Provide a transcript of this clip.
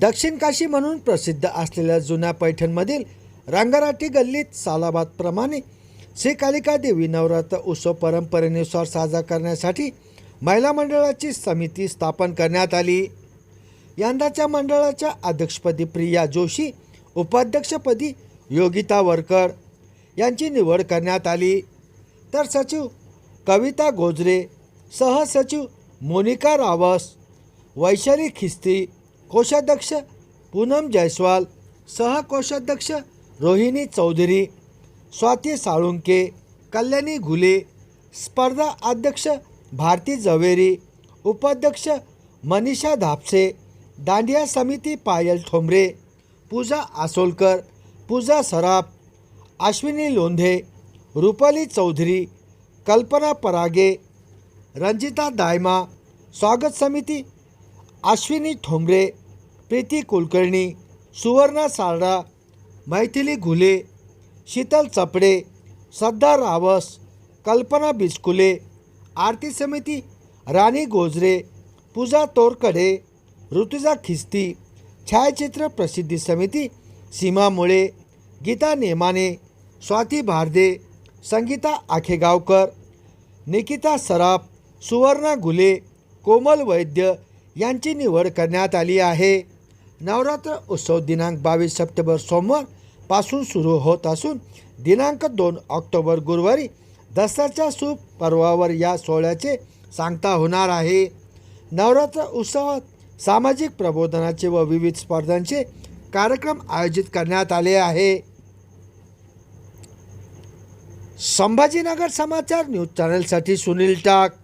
दक्षिण काशी म्हणून प्रसिद्ध असलेल्या जुन्या पैठणमधील रंगाराटी गल्लीत सालाबादप्रमाणे श्रीकालिका देवी नवरात्र उत्सव परंपरेनुसार साजरा करण्यासाठी महिला मंडळाची समिती स्थापन करण्यात आली. यंदाच्या मंडळाच्या अध्यक्षपदी प्रिया जोशी उपाध्यक्षपदी योगिता वरकर यांची निवड करण्यात आली. तर सचिव कविता गोजरे सहसचिव मोनिका रावस वैशाली खिस्ती कोषाध्यक्ष पूनम जयस्वाल सहकोषाध्यक्ष रोहिणी चौधरी स्वाती साळुंके कल्याणी घुले स्पर्धा अध्यक्ष भारती जवेरी उपाध्यक्ष मनीषा धापसे दांडिया समिती पायल ठोंबरे पूजा आसोलकर पूजा सराफ अश्विनी लोंधे रुपाली चौधरी कल्पना परागे रंजिता दायमा स्वागत समिती अश्विनी ठोंबरे प्रीती कुलकर्णी सुवर्णा सारडा मैथिली घुले शीतल चपडे श्रद्धा रावस कल्पना बिस्कुले आरती समिती राणी गोजरे पूजा तोरकडे ऋतुजा खिस्ती छायाचित्र प्रसिद्धी समिती सीमा मुळे गीता नेमाने स्वाती भारदे संगीता आखेगावकर निकिता सराफ सुवर्णा घुले कोमल वैद्य यांची निवड करण्यात आली आहे. नवरात्र उत्सव दिनांक बावीस सप्टेंबर सोमवारपासून सुरू होत असून दिनांक दोन ऑक्टोबर गुरुवारी दसऱ्याच्या शुभ पर्वावर या सोहळ्याचे सांगता होणार आहे. नवरात्र उत्सवात सामाजिक प्रबोधनाचे व विविध स्पर्धांचे कार्यक्रम आयोजित करण्यात आले आहे. संभाजीनगर समाचार न्यूज चॅनलसाठी सुनील टाक.